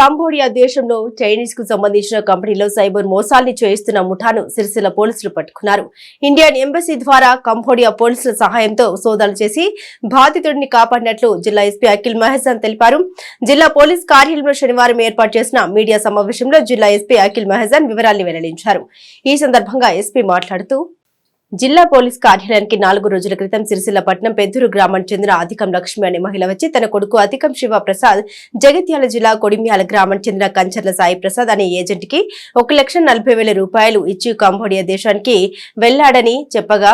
Cambodia దేశంలో చైనీస్కు సంబంధించిన కంపెనీలో సైబర్ మోసాల్ని చేయిస్తున్న ముఠాను సిరిసిల్ల పోలీసులు పట్టుకున్నారు. ఇండియన్ ఎంబసీ ద్వారా కంబోడియా పోలీసుల సహాయంతో సోదాలు చేసి బాధితుడిని కాపాడినట్లు జిల్లా ఎస్పీ అఖిల్ మహేసన్ తెలిపారు. జిల్లా పోలీస్ కార్యాలయంలో శనివారం ఏర్పాటు చేసిన మీడియా సమావేశంలో జిల్లా ఎస్పీ అఖిల్ మహేసన్ వివరాల్ని వెల్లడించారు. ఈ సందర్భంగా ఎస్పీ మాట్లాడుతూ జిల్లా పోలీస్ కార్యాలయానికి నాలుగు రోజుల క్రితం సిరిసిల్ల పట్నం పెద్దూరు గ్రామానికి చెందిన అధికం లక్ష్మి అనే మహిళ వచ్చి తన కొడుకు అధికం శివ ప్రసాద్ జగిత్యాల జిల్లా కొడిమ్యాల గ్రామానికి చెందిన కంచర్ల సాయి ప్రసాద్ అనే ఏజెంట్కి ఒక లక్ష నలభై వేల రూపాయలు ఇచ్చి కంబోడియా దేశానికి వెళ్ళాడని చెప్పగా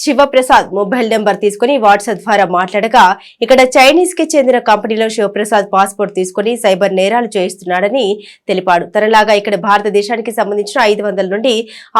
శివప్రసాద్ మొబైల్ నెంబర్ తీసుకుని వాట్సాప్ ద్వారా మాట్లాడగా ఇక్కడ చైనీస్కి చెందిన కంపెనీలో శివప్రసాద్ పాస్పోర్ట్ తీసుకుని సైబర్ నేరాలు చేయిస్తున్నాడని తెలిపాడు. తనలాగా ఇక్కడ భారతదేశానికి సంబంధించిన ఐదు వందల నుండి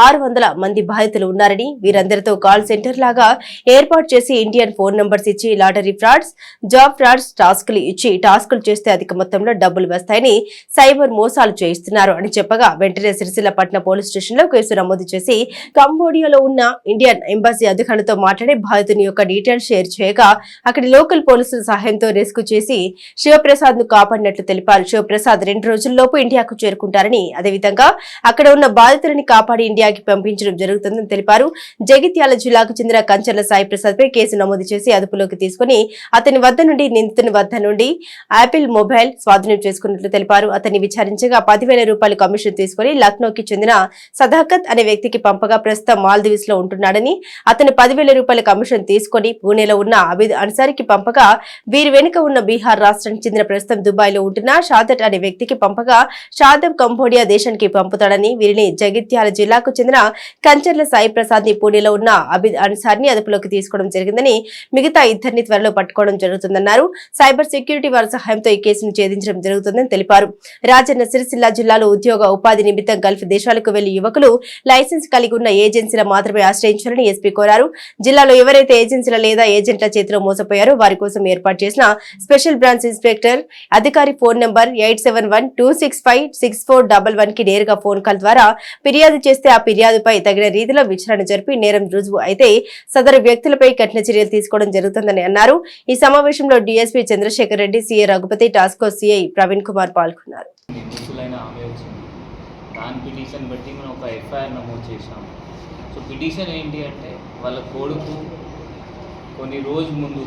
ఆరు వందల మంది బాధితులు ఉన్నారని వీరందరితో కాల్ సెంటర్ లాగా ఏర్పాటు చేసి ఇండియన్ ఫోన్ నంబర్స్ ఇచ్చి లాటరీ ఫ్రాడ్స్ జాబ్ ఫ్రాడ్స్ టాస్కులు ఇచ్చి టాస్కులు చేస్తే అధిక మొత్తంలో డబ్బులు వస్తాయని సైబర్ మోసాలు చేయిస్తున్నారు అని చెప్పగా వెంటనే సిరిసిల్ల పోలీస్ స్టేషన్లో కేసు నమోదు చేసి కంబోడియాలో ఉన్న ఇండియన్ ఎంబసీ అధికారులతో మాట్లాడి బాధితుని యొక్క డీటెయిల్స్ షేర్ చేయగా అక్కడి లోకల్ పోలీసుల సహాయంతో రెస్క్యూ చేసి శివప్రసాద్ను కాపాడినట్లు తెలిపారు. శివప్రసాద్ రెండు రోజుల్లోపు ఇండియాకు చేరుకుంటారని అదేవిధంగా అక్కడ ఉన్న బాధితులని కాపాడి ఇండియాకి పంపించడం జరుగుతుందని తెలిపారు. జగిత్యాల జిల్లాకు చెందిన కంచర్ల సాయి ప్రసాద్ పై కేసు నమోదు చేసి అదుపులోకి తీసుకుని అతని వద్ద నుండి నిందితుని వద్ద నుండి యాపిల్ మొబైల్ స్వాధీనం చేసుకున్నట్లు తెలిపారు. అతన్ని విచారించగా పదివేల రూపాయలు కమిషన్ తీసుకుని లక్నోకి చెందిన సదాకత్ అనే వ్యక్తికి పంపగా ప్రస్తుతం మాల్దీవ్స్లో ఉంటున్నాడని అతను పదివేల రూపాయల కమిషన్ తీసుకుని పూణేలో ఉన్న అబిద్ అన్సారికి పంపగా వీరి వెనుక ఉన్న బీహార్ రాష్ట్రానికి చెందిన ప్రస్తుతం దుబాయ్లో ఉంటున్న షాదట్ అనే వ్యక్తికి పంపగా షాదబ్ కంబోడియా దేశానికి పంపుతాడని వీరిని జగిత్యాల జిల్లాకు చెందిన కంచర్ల సాయి ప్రసాద్ని పూణేలో ఉన్న అబిద్ అన్సార్ని అదుపులోకి తీసుకోవడం జరిగిందని మిగతా ఇద్దరిని త్వరలో పట్టుకోవడం జరుగుతుందన్నారు. సైబర్ సెక్యూరిటీ వారి సహాయంతో ఈ కేసును ఛేదించడం జరుగుతుందని తెలిపారు. రాజన్న సిరిసిల్ల జిల్లాలో ఉద్యోగ ఉపాధి నిమిత్తం గల్ఫ్ దేశాలకు వెళ్ళి యువకులు లైసెన్స్ కలిగి ఉన్న ఏజెన్సీల మాత్రమే ఆశ్రయించాలని ఎస్పీ కోరారు. జిల్లాలో ఎవరైతే ఏజెన్సీల లేదా ఏజెంట్ల చేతిలో మోసపోయారో వారి కోసం ఏర్పాటు చేసిన స్పెషల్ బ్రాంచ్ ఇన్స్పెక్టర్ అధికారి phone number eight seven one two six five six four double వన్కి నేరుగా ఫోన్ కాల్ ద్వారా ఫిర్యాదు చేస్తే ఆ ఫిర్యాదుపై తగిన రీతిలో విచారణ జరిపి నేరం రుజువు అయితే సదరు వ్యక్తులపై కఠిన చర్యలు తీసుకోవడం జరుగుతుందని అన్నారు. ఈ సమావేశంలో DSP Chandrashekar Reddy CA Raghupathi task force Praveen Kumar పాల్గొన్నారు. దాని పిటిషన్ బట్టి మనం ఒక ఎఫ్ఐఆర్ నమోదు చేసాం సో పిటిషన్ ఏంటి అంటే వాళ్ళ కొడుకు కొన్ని రోజు ముందు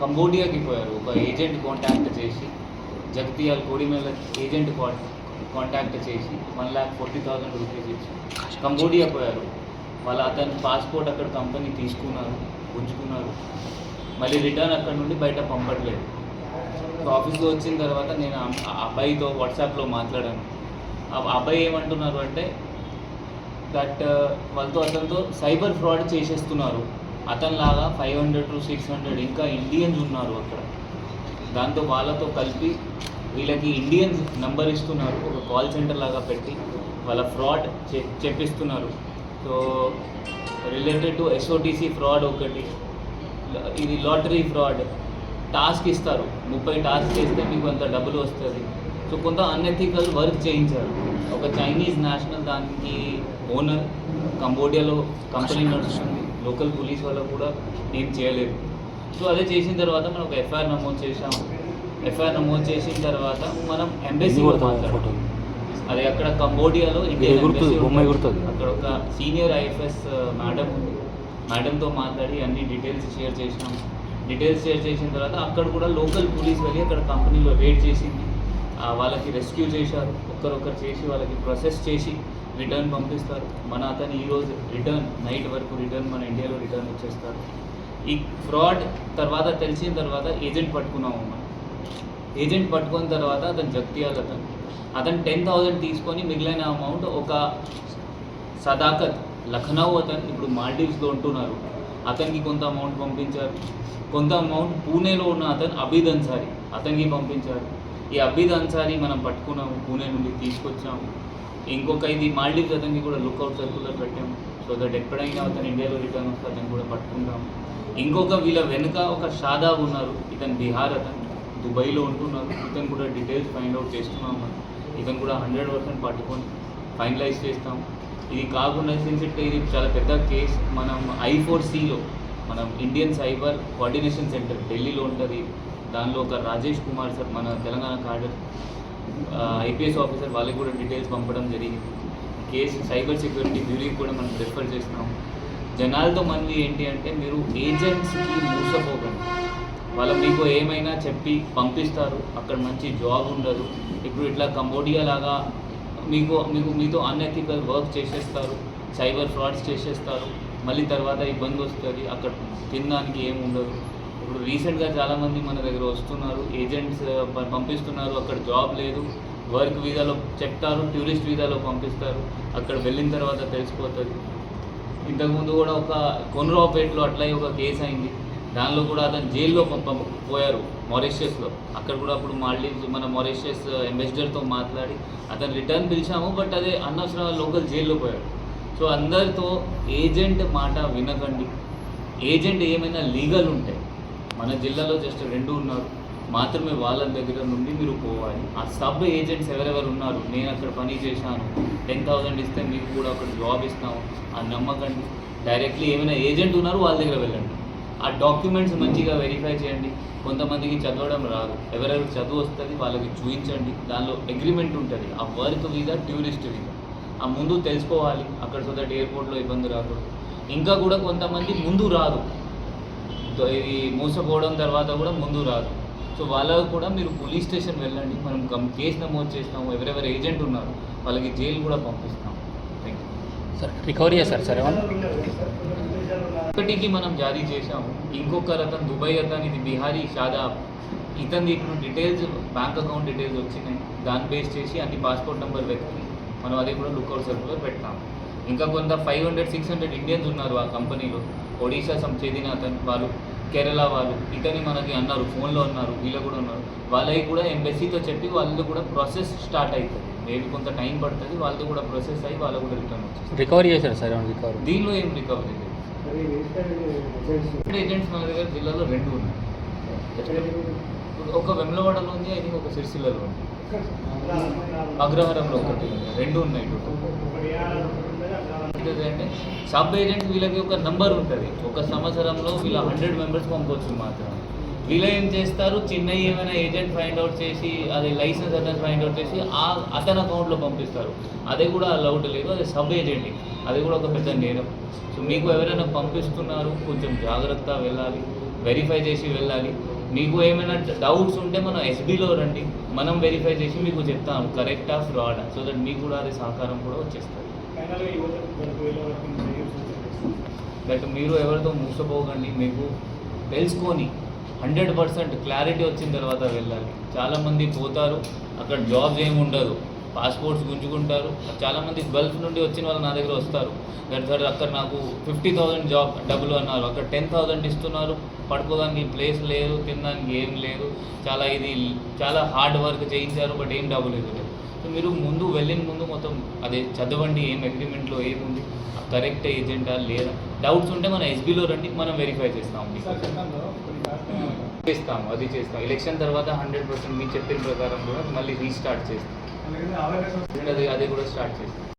కంబోడియాకి పోయారు. ఒక ఏజెంట్ కాంటాక్ట్ చేసి జగతియాల్ కోడిమేల ఏజెంట్ కాంటాక్ట్ చేసి one lakh forty thousand rupees ఇచ్చి కంబోడియా పోయారు. వాళ్ళ అతని పాస్పోర్ట్ అక్కడ కంపెనీ తీసుకున్నారు ఉంచుకున్నారు. మళ్ళీ రిటర్న్ అక్కడ నుండి బయట పంపట్లేదు. ఆఫీస్లో వచ్చిన తర్వాత నేను అబ్బాయితో వాట్సాప్లో మాట్లాడాను. ఆ అబ్బాయి ఏమంటున్నారు అంటే దట్ uh, వాళ్ళతో అతనితో సైబర్ ఫ్రాడ్ చేసేస్తున్నారు. అతనిలాగా five hundred to six hundred ఇంకా ఇండియన్స్ ఉన్నారు అక్కడ. దాంతో వాళ్ళతో కలిపి వీళ్ళకి ఇండియన్స్ నంబర్ ఇస్తున్నారు. ఒక కాల్ సెంటర్ లాగా పెట్టి వాళ్ళ fraud చెప్పిస్తున్నారు. So related to SOTC fraud ఒకటి ఇది లాటరీ ఫ్రాడ్. టాస్క్ ఇస్తారు. ముప్పై టాస్క్ చేస్తే మీకు అంత డబ్బులు వస్తుంది. సో కొంత అన్ఎథికల్ వర్క్ చేయించారు. ఒక చైనీస్ నేషనల్ దానికి ఓనర్ కంబోడియాలో కంపెనీ నడుస్తుంది. లోకల్ పోలీస్ వాళ్ళు కూడా ఏం చేయలేదు. సో అదే చేసిన తర్వాత మనం ఒక ఎఫ్ఐఆర్ నమోదు చేసాము ఎఫ్ఐఆర్ నమోదు చేసిన తర్వాత మనం ఎంబెసీ మాట్లాడాం. అది అక్కడ కంబోడియాలో ఇండియన్. అక్కడ ఒక సీనియర్ ఐఎఫ్ఎస్ మేడం ఉంది. మేడంతో మాట్లాడి అన్ని డీటెయిల్స్ షేర్ చేసినాం డీటెయిల్స్ షేర్ చేసిన తర్వాత అక్కడ కూడా లోకల్ పోలీస్ వెళ్ళి అక్కడ కంపెనీలో రేడ్ చేసింది. వాళ్ళకి రెస్క్యూ చేశారు. ఒక్కరొక్కరు చేసి వాళ్ళకి ప్రాసెస్ చేసి రిటర్న్ పంపిస్తారు. మన అతను ఈరోజు రిటర్న్ నైట్ వరకు రిటర్న్ మన ఇండియాలో రిటర్న్ వచ్చేస్తారు. ఈ ఫ్రాడ్ తర్వాత తెలిసిన తర్వాత ఏజెంట్ పట్టుకున్నాము మనం ఏజెంట్ పట్టుకున్న తర్వాత అతను జగ్తియాల్ అతను. అతను టెన్ థౌజండ్ తీసుకొని మిగిలిన అమౌంట్ ఒక సదాకత్ లఖనౌ అతను ఇప్పుడు మాల్డీవ్స్లో ఉంటున్నారు. అతనికి కొంత అమౌంట్ పంపించారు. కొంత అమౌంట్ పూణేలో ఉన్న అతను అబీద్ అన్సారీ అతనికి పంపించారు. ఈ అబీద్ అన్సారీ మనం పట్టుకున్నాము పూణే నుండి తీసుకొచ్చాము. ఇంకొక ఇది మాల్డీవ్స్ అతనికి కూడా లుక్అవుట్ సర్కులర్ పెట్టాము సో దట్ ఎప్పుడైనా అతను ఇండియాలో రిటర్న్ వస్తే అతను కూడా పట్టుకుంటాము ఇంకొక వీళ్ళ వెనుక ఒక షాదాబ్ ఉన్నారు. ఇతను బీహార్ అతను. దుబాయ్లో ఉంటున్నారు. ఇతను కూడా డీటెయిల్స్ ఫైండ్ అవుట్ చేస్తున్నాం మనం. ఇతను కూడా హండ్రెడ్ పర్సెంట్ పట్టుకొని ఫైనలైజ్ చేస్తాం. ఇది కాకుండా సిన్స్ ఇట్ ఇది చాలా పెద్ద కేస్ మనం ఐ ఫోర్ సిలో మనం ఇండియన్ సైబర్ కోఆర్డినేషన్ సెంటర్ ఢిల్లీలో ఉంటుంది. దానిలో ఒక రాజేష్ కుమార్ సార్ మన తెలంగాణ కార్డర్ ఐపీఎస్ ఆఫీసర్ వాళ్ళకి కూడా డీటెయిల్స్ పంపడం జరిగింది. కేసు సైబర్ సెక్యూరిటీ బ్యూరోకి కూడా మనం రిఫర్ చేస్తున్నాం. జనాలతో మనవి ఏంటి అంటే మీరు ఏజెంట్స్కి మూసపోకండి. వాళ్ళు మీకు ఏమైనా చెప్పి పంపిస్తారు అక్కడ మంచి జాబ్ ఉండదు. ఇప్పుడు ఇట్లా కంబోడియా లాగా మీకు మీకు మీతో అన్ఎథికల్ వర్క్ చేసేస్తారు సైబర్ ఫ్రాడ్స్ చేసేస్తారు. మళ్ళీ తర్వాత ఇబ్బంది వస్తుంది అక్కడ తినడానికి ఏమి ఉండదు. ఇప్పుడు రీసెంట్గా చాలామంది మన దగ్గర వస్తున్నారు ఏజెంట్స్ పంపిస్తున్నారు అక్కడ జాబ్ లేదు వర్క్ వీసాలో చెప్తారు టూరిస్ట్ వీసాలో పంపిస్తారు అక్కడ వెళ్ళిన తర్వాత తెలిసిపోతుంది. ఇంతకుముందు కూడా ఒక కొనరావుపేటలో అట్లా ఒక కేసు అయింది. దానిలో కూడా అతను జైల్లో పంప పోయారు మారిషియస్లో అక్కడ కూడా అప్పుడు మాల్డీవ్స్ మన మారిషియస్ అంబాసిడర్తో మాట్లాడి అతను రిటర్న్ పిలిచాము బట్ అదే అనవసరం లోకల్ జైల్లో పోయాడు. సో అందరితో ఏజెంట్ మాట వినకండి. ఏజెంట్ ఏమైనా లీగల్ ఉంటే మన జిల్లాలో జస్ట్ రెండు ఉన్నారు. మాత్రమే వాళ్ళ దగ్గర నుండి మీరు పోవాలి. ఆ సబ్ ఏజెంట్స్ ఎవరెవరు ఉన్నారు? నేను అక్కడ పని చేశాను. టెన్ థౌసండ్ ఇస్తే మీకు కూడా అక్కడ జాబ్ ఇస్తాము ఆ నమ్మకండి. డైరెక్ట్లీ ఏమైనా ఏజెంట్ ఉన్నారు వాళ్ళ దగ్గర వెళ్ళండి. ఆ డాక్యుమెంట్స్ మంచిగా వెరిఫై చేయండి. కొంతమందికి చదవడం రాదు. ఎవరెవరు చదువు వస్తుంది వాళ్ళకి చూపించండి. దానిలో అగ్రిమెంట్ ఉంటుంది. ఆ వర్క్ వీసా టూరిస్ట్ వీసా ఆ ముందు తెలుసుకోవాలి. అక్కడ సో దట్ ఎయిర్పోర్ట్లో ఇబ్బంది రాకూడదు. ఇంకా కూడా కొంతమంది ముందు రాదు. ఇది మూసపోవడం తర్వాత కూడా ముందు రాదు. సో వాళ్ళకు కూడా మీరు పోలీస్ స్టేషన్ వెళ్ళండి. మనం కం కేసు నమోదు చేస్తాము ఎవరెవరు ఏజెంట్ ఉన్నారు వాళ్ళకి జైలు కూడా పంపిస్తాం thank you sir recovery sir ఏమన్నా ఒకటికి మనం జారీ చేశాము. ఇంకొకరు అతను దుబాయ్ అతను ఇది బిహారీ షాదాబ్. ఇతని ఇప్పుడు డీటెయిల్స్ బ్యాంక్ అకౌంట్ డీటెయిల్స్ వచ్చినాయి. దాన్ని బేస్ చేసి అన్ని పాస్పోర్ట్ నెంబర్ వెతికి మనం అది కూడా లుక్అవుట్ సర్కులర్ పెడతాం ఇంకా కొంత five hundred six hundred Indians ఉన్నారు ఆ కంపెనీలో. ఒడిశా సం చెందిన అతను వాళ్ళు కేరళ వాళ్ళు ఇతని మనకి అన్నారు ఫోన్లో ఉన్నారు వీళ్ళు కూడా ఉన్నారు. వాళ్ళకి కూడా ఎంబెసీతో చెప్పి వాళ్ళది కూడా ప్రాసెస్ స్టార్ట్ అవుతుంది. మేబీ కొంత టైం పడుతుంది వాళ్ళది కూడా ప్రాసెస్ అయ్యి వాళ్ళు కూడా రిటర్న్ వచ్చేస్తారు రికవరీ చేశారు సార్ రికవరీ దీనిలో ఏం రికవరీ లేదు. ఏజెంట్స్ మన దగ్గర జిల్లాలో రెండు ఉన్నాయి. ఒక వెమ్లవాడలో ఉంది ఐ థింక్ ఒక సిరిసిల్లలో ఉంది. అగ్రహారంలో ఒకటి ఉంది. రెండు ఉన్నాయి అంటే సబ్ ఏజెంట్ వీళ్ళకి ఒక నంబర్ ఉంటుంది. ఒక సంవత్సరంలో వీళ్ళ హండ్రెడ్ మెంబర్స్ పంపవచ్చు మాత్రం. వీళ్ళు ఏం చేస్తారు? చిన్న ఏమైనా ఏజెంట్ ఫైండ్ అవుట్ చేసి అది లైసెన్స్ అతను ఫైండ్ అవుట్ చేసి ఆ అతని అకౌంట్లో పంపిస్తారు. అది కూడా అలౌట్ లేదు. అది సబ్ ఏజెంట్. అది కూడా ఒక పెద్ద నేరం. సో మీకు ఎవరైనా పంపిస్తున్నారు? కొంచెం జాగ్రత్త వెళ్ళాలి. వెరిఫై చేసి వెళ్ళాలి. మీకు ఏమైనా డౌట్స్ ఉంటే మనం ఎస్బీలో రండి. మనం వెరిఫై చేసి మీకు చెప్తాం. కరెక్టా? ఫ్రాడ్? సో దట్ మీకు కూడా అది సహకారం కూడా వచ్చేస్తుంది. బట్ మీరు ఎవరితో మూసపోకండి మీకు తెలుసుకొని హండ్రెడ్ పర్సెంట్ క్లారిటీ వచ్చిన తర్వాత వెళ్ళాలి. చాలామంది పోతారు అక్కడ జాబ్స్ ఏమి ఉండదు. పాస్పోర్ట్స్ గుంజుకుంటారు. చాలామంది గల్ఫ్ నుండి వచ్చిన వాళ్ళు నా దగ్గర వస్తారు. దట్ సార్ అక్కడ నాకు ఫిఫ్టీ థౌసండ్ జాబ్ డబ్బులు అన్నారు. అక్కడ టెన్ థౌసండ్ ఇస్తున్నారు. పడుకోదానికి ప్లేస్ లేదు తినడానికి ఏం లేదు. చాలా ఇది చాలా హార్డ్ వర్క్ చేయించారు బట్ ఏం డబ్బులు లేదు. మీరు ముందు వెళ్ళిన ముందు మొత్తం అదే చదవండి ఏం అగ్రిమెంట్లో ఏముంది? కరెక్ట్ ఏజెంటా లేదా డౌట్స్ ఉంటే మన ఎస్బీలో రండి మనం వెరిఫై చేస్తాం చేస్తాం అది చేస్తాం ఎలక్షన్ తర్వాత హండ్రెడ్ పర్సెంట్ మీరు చెప్పిన ప్రకారం కూడా మళ్ళీ రీస్టార్ట్ చేస్తాం. అది అది కూడా స్టార్ట్ చేస్తాం.